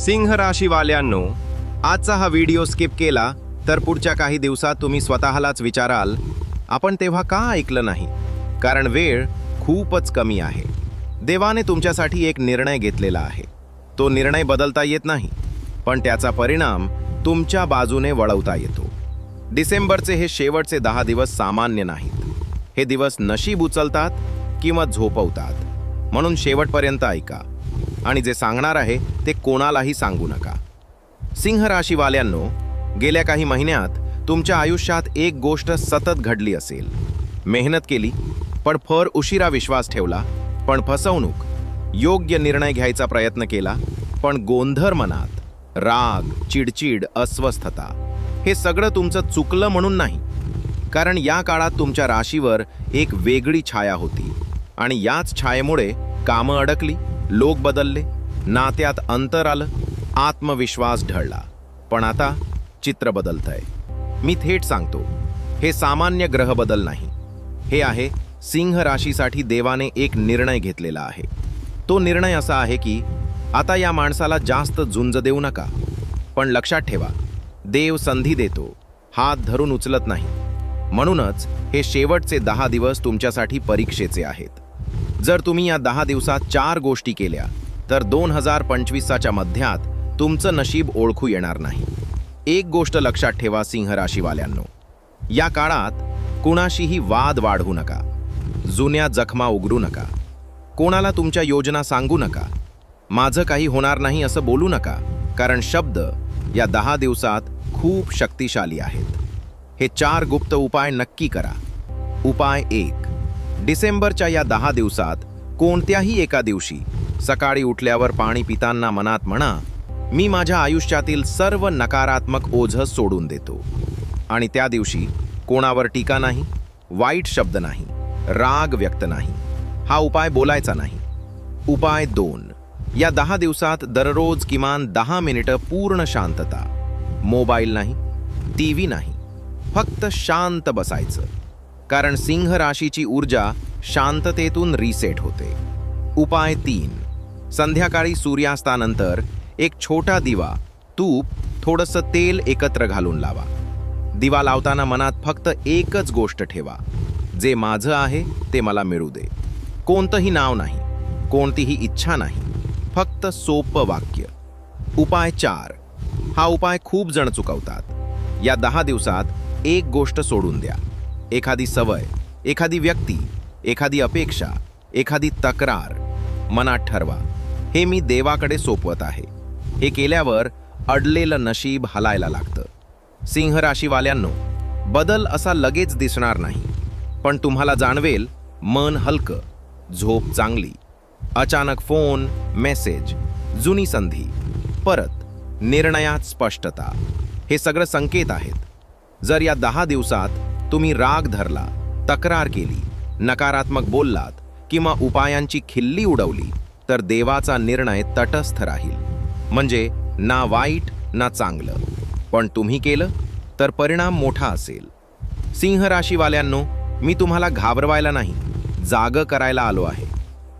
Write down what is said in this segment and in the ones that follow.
सिंह राशीवाल्यांनो आजचा हा video skip केला तर पुढच्या काही दिवसात तुम्ही स्वतःलाच विचाराल आपण तेव्हा का ऐकलं नाही? कारण वेळ खूपच कमी आहे. देवाने तुमच्यासाठी एक निर्णय घेतलेला आहे. तो निर्णय बदलता येत नाही पण त्याचा परिणाम तुमच्या बाजूने वळवता येतो. डिसेंबरचे हे शेवटचे दहा दिवस सामान्य नाहीत. हे दिवस नशीब उचलतात किंवा झोपवतात. म्हणून शेवटपर्यंत ऐका. आणि जे सांगणार आहे ते कोणालाही सांगू नका. सिंह राशीवाल्यांनो गेल्या काही महिन्यात तुमच्या आयुष्यात एक गोष्ट सतत घडली असेल. मेहनत केली पण फर उशिरा विश्वास ठेवला पण फसवणूक. योग्य निर्णय घ्यायचा प्रयत्न केला पण गोंधळ मनात. राग चिडचिड अस्वस्थता हे सगळं तुमचं चुकलं म्हणून नाही. कारण या काळात तुमच्या राशीवर एक वेगळी छाया होती. आणि याच छायेमुळे कामं अडकली लोक बदलले नात्यात अंतर आलं आत्मविश्वास ढळला. पण आता चित्र बदलतंय. मी थेट सांगतो हे सामान्य ग्रह बदल नाही. हे आहे सिंह राशीसाठी देवाने एक निर्णय घेतलेला आहे. तो निर्णय असा आहे की आता या माणसाला जास्त झुंज देऊ नका. पण लक्षात ठेवा देव संधी देतो हात धरून उचलत नाही. म्हणूनच हे शेवटचे दहा दिवस तुमच्यासाठी परीक्षेचे आहेत. जर तुम्ही या दहा दिवसात चार गोष्टी केल्या तर दोन हजार पंचवीसाच्या मध्यात तुमचं नशीब ओळखू येणार नाही. एक गोष्ट लक्षात ठेवा सिंह राशीवाल्यांनो. या काळात कुणाशीही वाद वाढवू नका. जुन्या जखमा उघडू नका. कोणाला तुमच्या योजना सांगू नका. माझं काही होणार नाही असं बोलू नका कारण शब्द या दहा दिवसात खूप शक्तिशाली आहेत. हे चार गुप्त उपाय नक्की करा. उपाय एक. डिसेंबरच्या या दहा दिवसात कोणत्याही एका दिवशी सकाळी उठल्यावर पाणी पिताना मनात म्हणा मी माझ्या आयुष्यातील सर्व नकारात्मक ओझं सोडून देतो. आणि त्या दिवशी कोणावर टीका नाही वाईट शब्द नाही राग व्यक्त नाही हा उपाय बोलायचा नाही. उपाय दोन. या दहा दिवसात दररोज किमान दहा मिनिटं पूर्ण शांतता. मोबाईल नाही टी व्ही नाही फक्त शांत बसायचं. कारण सिंह राशीची ऊर्जा शांततेतून रिसेट होते. उपाय तीन. संध्याकाळी सूर्यास्तानंतर एक छोटा दिवा तूप थोडंसं तेल एकत्र घालून लावा. दिवा लावताना मनात फक्त एकच गोष्ट ठेवा. जे माझं आहे ते मला मिळू दे. कोणतंही नाव नाही कोणतीही इच्छा नाही फक्त सोपं वाक्य. उपाय चार. हा उपाय खूप जण चुकवतात. या दहा दिवसात एक गोष्ट सोडून द्या. एखादी सवय एखादी व्यक्ती एखादी अपेक्षा एखादी तक्रार. मनात ठरवा हे मी देवाकडे सोपवत आहे. हे केल्यावर अडलेलं नशीब हलायला लागतं. सिंह राशीवाल्यांनो बदल असा लगेच दिसणार नाही. पण तुम्हाला जाणवेल मन हलकं झोप चांगली. अचानक फोन मेसेज जुनी संधी परत निर्णयात स्पष्टता. हे सगळं संकेत आहेत. जर या दहा दिवसात तुम्ही राग धरला तक्रार केली नकारात्मक बोललात किंवा उपायांची खिल्ली उडवली तर देवाचा निर्णय तटस्थ राहील. म्हणजे ना वाईट ना चांगलं. पण तुम्ही केलं तर परिणाम मोठा असेल. सिंह राशीवाल्यांनो मी तुम्हाला घाबरवायला नाही जाग करायला आलो आहे.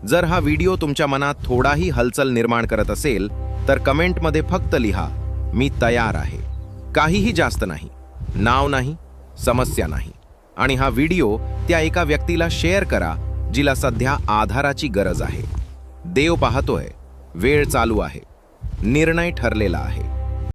जर हा व्हिडिओ तुमच्या मनात थोडाही हलचल निर्माण करत असेल तर कमेंटमध्ये फक्त लिहा मी तयार आहे. काहीही जास्त नाही नाव नाही समस्या नाही. आणि हा व्हिडिओ त्या एका व्यक्तीला शेअर करा जिला सध्या आधाराची गरज आहे. देव पाहतोय. वेळ चालू आहे. निर्णय ठरलेला आहे.